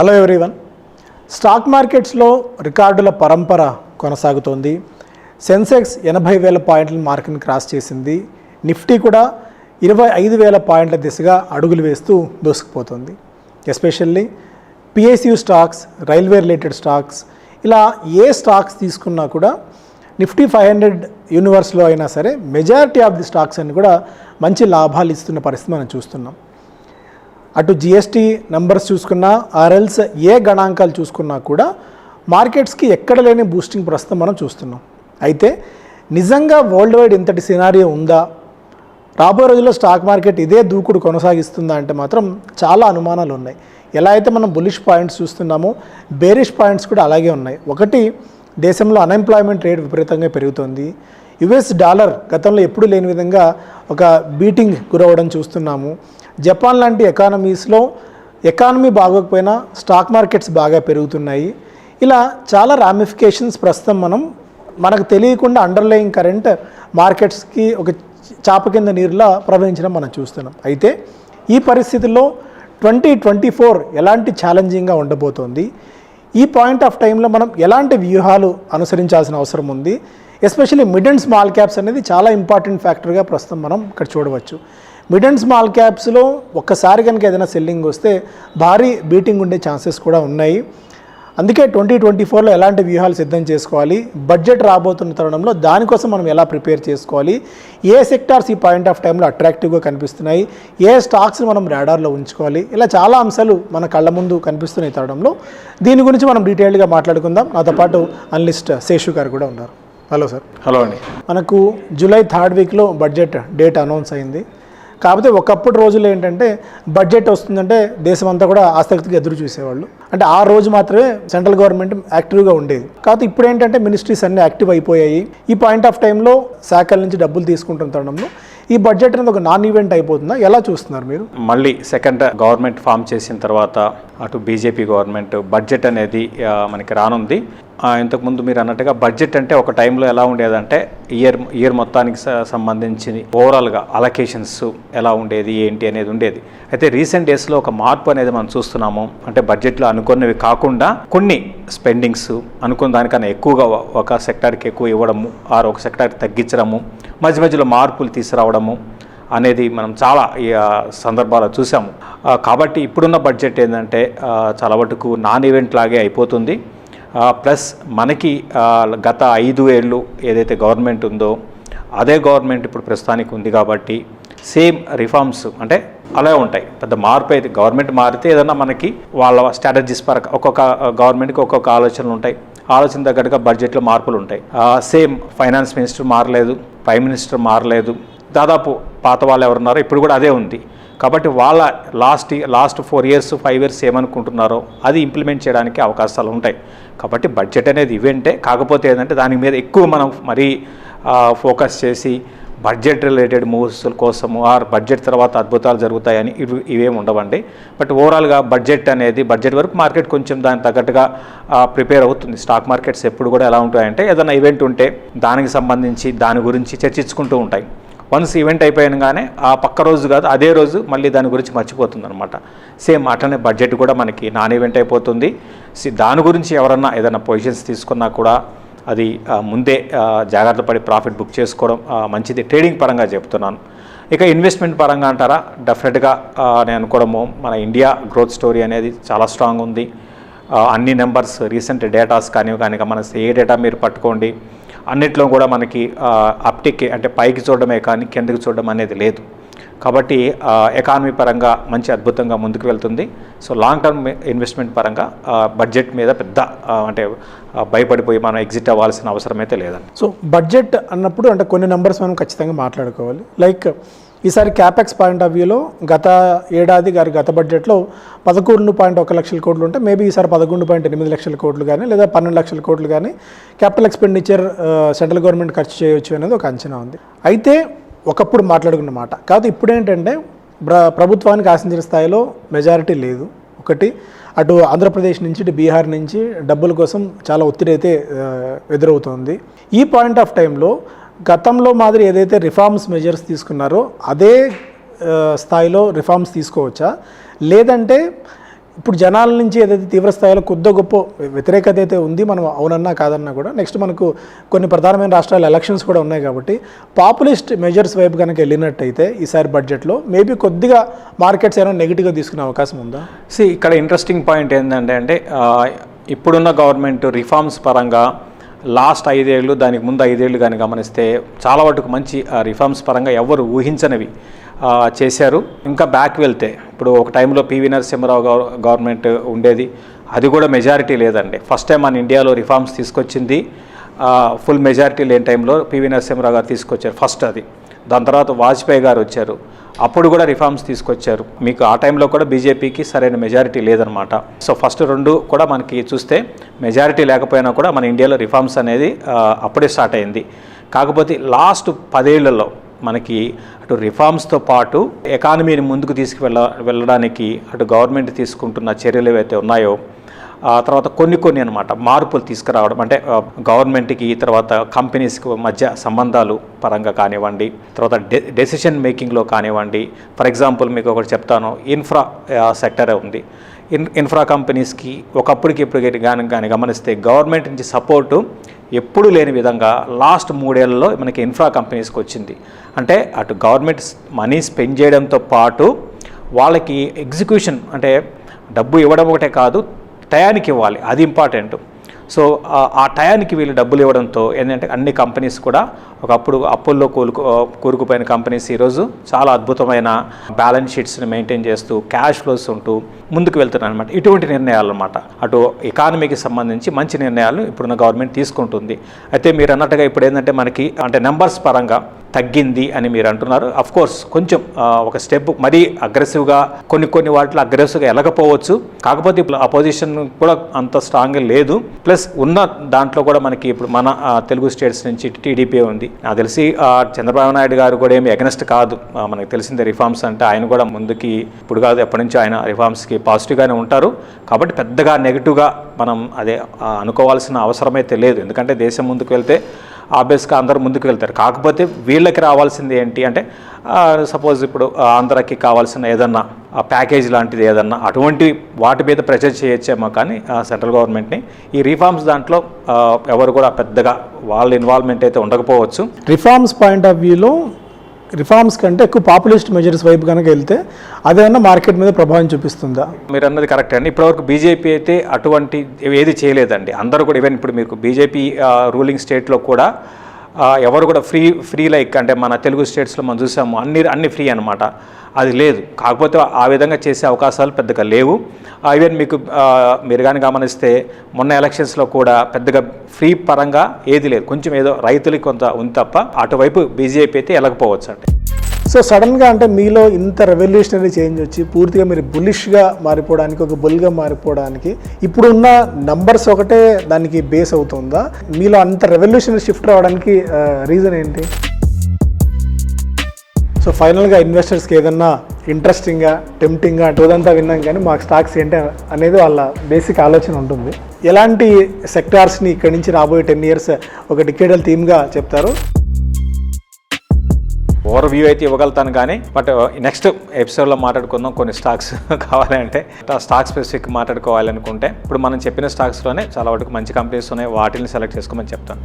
Hello everyone stock మార్కెట్స్లో రికార్డుల పరంపర కొనసాగుతోంది. సెన్సెక్స్ ఎనభై వేల పాయింట్ల మార్కుని క్రాస్ చేసింది. నిఫ్టీ కూడా ఇరవై ఐదు వేల పాయింట్ల దిశగా అడుగులు వేస్తూ దూసుకుపోతుంది. Especially PSU stocks railway related stocks ఇలా ఏ స్టాక్స్ తీసుకున్నా కూడా నిఫ్టీ ఫైవ్ హండ్రెడ్ యూనివర్స్లో అయినా సరే మెజారిటీ ఆఫ్ ది స్టాక్స్ అని కూడా మంచి లాభాలు ఇస్తున్న పరిస్థితి మనం చూస్తున్నాం. అటు జిఎస్టీ నెంబర్స్ చూసుకున్నా ఆర్ఎల్స్ ఏ గణాంకాలు చూసుకున్నా కూడా మార్కెట్స్కి ఎక్కడ లేని బూస్టింగ్ ప్రస్తుతం మనం చూస్తున్నాం. అయితే నిజంగా వరల్డ్ వైడ్ ఇంతటి సినారియో ఉందా? రాబోయే రోజుల్లో స్టాక్ మార్కెట్ ఇదే దూకుడు కొనసాగిస్తుందా అంటే మాత్రం చాలా అనుమానాలు ఉన్నాయి. ఎలా అయితే మనం బులిష్ పాయింట్స్ చూస్తున్నామో బేరిష్ పాయింట్స్ కూడా అలాగే ఉన్నాయి. ఒకటి దేశంలో అన్ఎంప్లాయ్మెంట్ రేట్ విపరీతంగా పెరుగుతోంది. యుఎస్ డాలర్ గతంలో ఎప్పుడూ లేని విధంగా ఒక బీటింగ్ గురవడం చూస్తున్నాము. జపాన్ లాంటి ఎకానమీస్లో ఎకానమీ బాగోకపోయినా స్టాక్ మార్కెట్స్ బాగా పెరుగుతున్నాయి. ఇలా చాలా రామిఫికేషన్స్ ప్రస్తుతం మనం మనకు తెలియకుండా అండర్లయింగ్ కరెంట్ మార్కెట్స్కి ఒక చాప కింద నీరులా ప్రవహించడం మనం చూస్తున్నాం. అయితే ఈ పరిస్థితుల్లో ట్వంటీ ట్వంటీ ఫోర్ ఎలాంటి ఛాలెంజింగ్గా ఉండబోతోంది? ఈ పాయింట్ ఆఫ్ టైంలో మనం ఎలాంటి వ్యూహాలు అనుసరించాల్సిన అవసరం ఉంది? Especially mid and small caps అనేది చాలా ఇంపార్టెంట్ ఫ్యాక్టర్గా ప్రస్తుతం మనం ఇక్కడ చూడవచ్చు. మిడ్ అండ్ స్మాల్ క్యాప్స్లో ఒక్కసారి కనుక ఏదైనా సెల్లింగ్ వస్తే భారీ బీటింగ్ ఉండే ఛాన్సెస్ కూడా ఉన్నాయి. అందుకే ట్వంటీ ట్వంటీ ఫోర్లో ఎలాంటి వ్యూహాలు సిద్ధం చేసుకోవాలి? బడ్జెట్ రాబోతున్న తరుణంలో దానికోసం మనం ఎలా ప్రిపేర్ చేసుకోవాలి? ఏ సెక్టార్స్ ఈ పాయింట్ ఆఫ్ టైంలో అట్రాక్టివ్గా కనిపిస్తున్నాయి? ఏ స్టాక్స్ని మనం రాడార్లో ఉంచుకోవాలి? ఇలా చాలా అంశాలు మన కళ్ళ ముందు కనిపిస్తున్న ఈ తరుణంలో. దీని గురించి మనం డీటెయిల్డ్గా మాట్లాడుకుందాం. నాతో పాటు అనలిస్ట్ శేషు గారు కూడా ఉన్నారు. Hello sir. హలో అండి. మనకు జూలై థర్డ్ వీక్లో బడ్జెట్ డేట్ అనౌన్స్ అయింది. కాకపోతే ఒకప్పుడు రోజులు ఏంటంటే బడ్జెట్ వస్తుందంటే దేశం అంతా కూడా ఆసక్తిగా ఎదురు చూసేవాళ్ళు. అంటే ఆ రోజు మాత్రమే సెంట్రల్ గవర్నమెంట్ యాక్టివ్గా ఉండేది. కాకపోతే ఇప్పుడు ఏంటంటే మినిస్ట్రీస్ అన్ని యాక్టివ్ అయిపోయాయి. ఈ పాయింట్ ఆఫ్ టైంలో శాఖల నుంచి డబ్బులు తీసుకుంటున్న తరుణంలో ఈ బడ్జెట్ అనేది ఒక నాన్ ఈవెంట్ అయిపోతుందా? ఎలా చూస్తున్నారు మీరు? మళ్ళీ సెకండ్ గవర్నమెంట్ ఫామ్ చేసిన తర్వాత అటు బీజేపీ గవర్నమెంట్ బడ్జెట్ అనేది మనకి రానుంది. ఇంతకుముందు మీరు అన్నట్టుగా బడ్జెట్ అంటే ఒక టైంలో ఎలా ఉండేదంటే ఇయర్ ఇయర్ మొత్తానికి సంబంధించి ఓవరాల్గా అలొకేషన్స్ ఎలా ఉండేది ఏంటి అనేది ఉండేది. అయితే రీసెంట్ డేస్లో ఒక మార్పు అనేది మనం చూస్తున్నాము. అంటే బడ్జెట్లో అనుకున్నవి కాకుండా కొన్ని స్పెండింగ్స్ అనుకున్న దానికన్నా ఎక్కువగా ఒక సెక్టార్కి ఎక్కువ ఇవ్వడము ఆరు ఒక సెక్టార్కి తగ్గించడము మధ్య మధ్యలో మార్పులు తీసుకురావడము అనేది మనం చాలా ఈ సందర్భాలు చూసాము కాబట్టి ఇప్పుడున్న బడ్జెట్ ఏంటంటే చాలా మటుకు నాన్ ఈవెంట్ లాగే అయిపోతుంది. ప్లస్ మనకి గత ఐదు ఏళ్ళు ఏదైతే గవర్నమెంట్ ఉందో అదే గవర్నమెంట్ ఇప్పుడు ప్రస్తుతానికి ఉంది కాబట్టి సేమ్ రిఫార్మ్స్ అంటే అలా ఉంటాయి. పెద్ద మార్పు అయితే గవర్నమెంట్ మారితే ఏదన్నా మనకి వాళ్ళ స్ట్రాటజీస్ పరంగా ఒక్కొక్క గవర్నమెంట్కి ఒక్కొక్క ఆలోచనలు ఉంటాయి. ఆలోచన తగ్గట్టుగా బడ్జెట్లో మార్పులు ఉంటాయి. సేమ్ ఫైనాన్స్ మినిస్టర్ మారలేదు ప్రైమ్ మినిస్టర్ మారలేదు. దాదాపు పాత వాళ్ళు ఎవరున్నారో ఇప్పుడు కూడా అదే ఉంది. కాబట్టి వాళ్ళ last last four years five years ఏమనుకుంటున్నారో అది ఇంప్లిమెంట్ చేయడానికి అవకాశాలు ఉంటాయి. కాబట్టి బడ్జెట్ అనేది ఈవెంటే కాకపోతే ఏంటంటే దాని మీద ఎక్కువ మనం మరీ ఫోకస్ చేసి బడ్జెట్ రిలేటెడ్ మూవ్స్ కోసము ఆర్ బడ్జెట్ తర్వాత అద్భుతాలు జరుగుతాయని ఇవి ఇవేమి ఉండవండి. బట్ ఓవరాల్గా బడ్జెట్ అనేది బడ్జెట్ వరకు మార్కెట్ కొంచెం దానికి తగ్గట్టుగా ప్రిపేర్ అవుతుంది. స్టాక్ మార్కెట్స్ ఎప్పుడు కూడా ఎలా ఉంటాయంటే ఏదైనా ఈవెంట్ ఉంటే దానికి సంబంధించి దాని గురించి చర్చించుకుంటూ ఉంటాయి. వన్స్ ఈవెంట్ అయిపోయినగానే ఆ పక్క రోజు కాదు అదే రోజు మళ్ళీ దాని గురించి మర్చిపోతుంది అనమాట సేమ్ అట్లనే బడ్జెట్ కూడా మనకి నాన్ ఈవెంట్ అయిపోతుంది. సి- దాని గురించి ఎవరన్నా ఏదైనా పొజిషన్స్ తీసుకున్నా కూడా అది ముందే జాగ్రత్త పడి ప్రాఫిట్ బుక్ చేసుకోవడం మంచిది. ట్రేడింగ్ పరంగా చెప్తున్నాను. ఇక ఇన్వెస్ట్మెంట్ పరంగా అంటారా? డెఫినెట్గా నేను అనుకోవడము మన ఇండియా గ్రోత్ స్టోరీ అనేది చాలా స్ట్రాంగ్ ఉంది. అన్ని నెంబర్స్ రీసెంట్ డేటాస్ కానీ కానీ మన ఏ డేటా మీరు పట్టుకోండి అన్నిట్లో కూడా మనకి అప్టిక్ అంటే పైకి చూడడమే కానీ కిందకి చూడడం అనేది లేదు. కాబట్టి ఎకానమీ పరంగా మంచి అద్భుతంగా ముందుకు వెళ్తుంది. సో లాంగ్ టర్మ్ ఇన్వెస్ట్మెంట్ పరంగా బడ్జెట్ మీద పెద్ద అంటే భయపడిపోయి మనం ఎగ్జిట్ అవ్వాల్సిన అవసరం అయితే లేదండి. సో బడ్జెట్ అన్నప్పుడు అంటే కొన్ని నెంబర్స్ మనం ఖచ్చితంగా మాట్లాడుకోవాలి. లైక్ ఈసారి క్యాపెక్స్ పాయింట్ ఆఫ్ వ్యూలో గత ఏడాది గారి గత బడ్జెట్లో పదకొండు పాయింట్ ఒక లక్షల కోట్లు ఉంటే మేబీ ఈసారి పదకొండు పాయింట్ ఎనిమిది లక్షల కోట్లు కానీ లేదా పన్నెండు లక్షల కోట్లు కానీ క్యాపిటల్ ఎక్స్పెండిచర్ సెంట్రల్ గవర్నమెంట్ ఖర్చు చేయొచ్చు అనేది ఒక అంచనా ఉంది. అయితే ఒకప్పుడు మాట్లాడుకున్న మాట. కాదు ఇప్పుడు ఏంటంటే ప్ర ప్రభుత్వానికి ఆశించిన స్థాయిలో మెజారిటీ లేదు. ఒకటి అటు ఆంధ్రప్రదేశ్ నుంచి ఇటు బీహార్ నుంచి డబ్బుల కోసం చాలా ఒత్తిడి అయితే ఎదురవుతోంది. ఈ పాయింట్ ఆఫ్ టైంలో గతంలో మాదిరి ఏదైతే రిఫార్మ్స్ మెజర్స్ తీసుకున్నారో అదే స్థాయిలో రిఫార్మ్స్ తీసుకోవచ్చా? లేదంటే ఇప్పుడు జనాల నుంచి ఏదైతే తీవ్రస్థాయిలో కొద్ద గొప్ప వ్యతిరేకత అయితే ఉంది మనం అవునన్నా కాదన్నా కూడా నెక్స్ట్ మనకు కొన్ని ప్రధానమైన రాష్ట్రాల ఎలక్షన్స్ కూడా ఉన్నాయి కాబట్టి పాపులిస్ట్ మెజర్స్ వైపు కనుక వెళ్ళినట్టయితే ఈసారి బడ్జెట్లో మేబీ కొద్దిగా మార్కెట్స్ ఏమైనా నెగిటివ్గా తీసుకునే అవకాశం ఉందా? సి ఇక్కడ ఇంట్రెస్టింగ్ పాయింట్ ఏంటంటే అంటే ఇప్పుడున్న గవర్నమెంట్ రిఫార్మ్స్ పరంగా లాస్ట్ ఐదేళ్ళు దానికి ముందు ఐదేళ్ళు కానీ గమనిస్తే చాలా వరకు మంచి రిఫార్మ్స్ పరంగా ఎవరు ఊహించనివి చేశారు. ఇంకా బ్యాక్ వెళ్తే ఇప్పుడు ఒక టైంలో పివి నరసింహరావు గవర్నమెంట్ ఉండేది. అది కూడా మెజారిటీ లేదండి. ఫస్ట్ టైం మన ఇండియాలో రిఫార్మ్స్ తీసుకొచ్చింది. ఫుల్ మెజారిటీ లేని టైంలో పివి నరసింహరావు గారు తీసుకొచ్చారు ఫస్ట్ అది. దాని తర్వాత వాజ్పేయి గారు వచ్చారు. అప్పుడు కూడా రిఫార్మ్స్ తీసుకొచ్చారు. మీకు ఆ టైంలో కూడా బీజేపీకి సరైన మెజారిటీ లేదనమాట సో ఫస్ట్ రెండు కూడా మనకి చూస్తే మెజారిటీ లేకపోయినా కూడా మన ఇండియాలో రిఫార్మ్స్ అనేది అప్పుడే స్టార్ట్ అయింది. కాకపోతే లాస్ట్ పదేళ్ళలో మనకి అటు రిఫార్మ్స్తో పాటు ఎకానమీని ముందుకు తీసుకువెళ్ళ వెళ్ళడానికి అటు గవర్నమెంట్ తీసుకుంటున్న చర్యలు ఏవైతే ఉన్నాయో ఆ తర్వాత కొన్ని కొన్ని అనమాట మార్పులు తీసుకురావడం అంటే గవర్నమెంట్కి తర్వాత కంపెనీస్కి మధ్య సంబంధాలు పరంగా కానివ్వండి తర్వాత డె డెసిషన్ మేకింగ్లో కానివ్వండి. ఫర్ ఎగ్జాంపుల్ మీకు ఒకటి చెప్తాను ఇన్ఫ్రా సెక్టరే ఉంది. ఇన్ ఇన్ఫ్రా కంపెనీస్కి ఒకప్పటికి ఇప్పుడు కానీ కానీ గమనిస్తే గవర్నమెంట్ నుంచి సపోర్టు ఎప్పుడూ లేని విధంగా లాస్ట్ మూడేళ్ళలో మనకి ఇన్ఫ్రా కంపెనీస్కి వచ్చింది. అంటే అటు గవర్నమెంట్ మనీ స్పెండ్ చేయడంతో పాటు వాళ్ళకి ఎగ్జిక్యూషన్ అంటే డబ్బు ఇవ్వడం ఒకటే కాదు టయానికి ఇవ్వాలి. అది ఇంపార్టెంట్. సో ఆ- టయానికి వీళ్ళు డబ్బులు ఇవ్వడంతో ఏంటంటే అన్ని కంపెనీస్ కూడా ఒకప్పుడు అప్పుల్లో కూలుకు కూరుకుపోయిన కంపెనీస్ ఈరోజు చాలా అద్భుతమైన బ్యాలెన్స్ షీట్స్ని మెయింటైన్ చేస్తూ క్యాష్ ఫ్లోస్ ఉంటూ ముందుకు వెళ్తున్నాయి అనమాట ఇటువంటి నిర్ణయాలు అనమాట అటు ఎకానమీకి సంబంధించి మంచి నిర్ణయాలు ఇప్పుడున్న గవర్నమెంట్ తీసుకుంటుంది. అయితే మీరు అన్నట్టుగా ఇప్పుడు ఏంటంటే మనకి అంటే నెంబర్స్ పరంగా తగ్గింది అని మీరు అంటున్నారు. అఫ్ కోర్స్ కొంచెం ఒక స్టెప్ మరీ అగ్రెసివ్గా కొన్ని కొన్ని వాటిలో అగ్రెసివ్గా వెళ్ళకపోవచ్చు కాకపోతే ఇప్పుడు అపోజిషన్ కూడా అంత స్ట్రాంగ్గా లేదు. ప్లస్ ఉన్న దాంట్లో కూడా మనకి ఇప్పుడు మన తెలుగు స్టేట్స్ నుంచి టీడీపీ ఉంది. నాకు తెలిసి చంద్రబాబు నాయుడు గారు కూడా ఏమి ఎగనెస్ట్ కాదు. మనకు తెలిసిందే రిఫార్మ్స్ అంటే ఆయన కూడా ముందుకి ఇప్పుడు కాదు ఎప్పటి నుంచి ఆయన రిఫార్మ్స్కి పాజిటివ్గానే ఉంటారు. కాబట్టి పెద్దగా నెగిటివ్గా మనం అదే అనుకోవాల్సిన అవసరమైతే లేదు ఎందుకంటే దేశం ముందుకు వెళ్తే ఆబ్వియస్గా అందరూ ముందుకు వెళ్తారు. కాకపోతే వీళ్ళకి రావాల్సింది ఏంటి అంటే సపోజ్ ఇప్పుడు ఆంధ్రాకి కావాల్సిన ఏదన్నా ప్యాకేజ్ లాంటిది ఏదన్నా అటువంటి వాటి మీద ప్రెషర్ చేయొచ్చేమో కానీ సెంట్రల్ గవర్నమెంట్ని ఈ రిఫార్మ్స్ దాంట్లో ఎవరు కూడా పెద్దగా వాళ్ళ ఇన్వాల్వ్మెంట్ అయితే ఉండకపోవచ్చు. రిఫార్మ్స్ పాయింట్ ఆఫ్ వ్యూలో రిఫార్మ్స్ కంటే ఎక్కువ పాపులిస్ట్ మెజర్స్ వైపు కనుక వెళ్తే అదేమన్నా మార్కెట్ మీద ప్రభావం చూపిస్తుందా? మీరు అన్నది కరెక్ట్ అండి. ఇప్పటివరకు బీజేపీ అయితే అటువంటి ఏది చేయలేదండి. అందరూ కూడా ఈవెన్ ఇప్పుడు మీకు బీజేపీ రూలింగ్ స్టేట్లో కూడా ఎవరు కూడా ఫ్రీ ఫ్రీ లైక్ అంటే మన తెలుగు స్టేట్స్లో మనం చూసాము అన్ని అన్ని ఫ్రీ అనమాట అది లేదు. కాకపోతే ఆ విధంగా చేసే అవకాశాలు పెద్దగా లేవు. ఈవెన్ మీకు మీరు కానీ గమనిస్తే మొన్న ఎలక్షన్స్లో కూడా పెద్దగా ఫ్రీ పరంగా ఏది లేదు. కొంచెం ఏదో రైతులకి కొంత ఉంది తప్ప అటువైపు బీజేపీ అయితే వెళ్ళకపోవచ్చు అండి. సో సడన్గా అంటే మీలో ఇంత రెవల్యూషనరీ చేంజ్ వచ్చి పూర్తిగా మీరు బులిష్గా మారిపోవడానికి ఒక బుల్గా మారిపోవడానికి ఇప్పుడున్న నంబర్స్ ఒకటే దానికి బేస్ అవుతుందా? మీలో అంత రెవల్యూషనరీ షిఫ్ట్ రావడానికి రీజన్ ఏంటి? సో ఫైనల్గా ఇన్వెస్టర్స్కి ఏదన్నా ఇంట్రెస్టింగ్గా టెంప్టింగ్గా అదంతా విన్నాం కానీ మాకు స్టాక్స్ ఏంటి అనేది వాళ్ళ బేసిక్ ఆలోచన ఉంటుంది. ఎలాంటి సెక్టార్స్ని ఇక్కడి నుంచి రాబోయే టెన్ ఇయర్స్ ఒక డికేడల్ థీమ్గా చెప్తారు? ఓవర్ వ్యూ అయితే ఇవ్వగలుగుతాను కానీ బట్ uh, నెక్స్ట్ ఎపిసోడ్లో మాట్లాడుకుందాం కొన్ని స్టాక్స్ కావాలంటే. స్టాక్ స్పెసిఫిక్ మాట్లాడుకోవాలనుకుంటే ఇప్పుడు మనం చెప్పిన స్టాక్స్లోనే చాలా వరకు మంచి కంపెనీస్ ఉన్నాయి వాటిని సెలెక్ట్ చేసుకోమని చెప్తాను.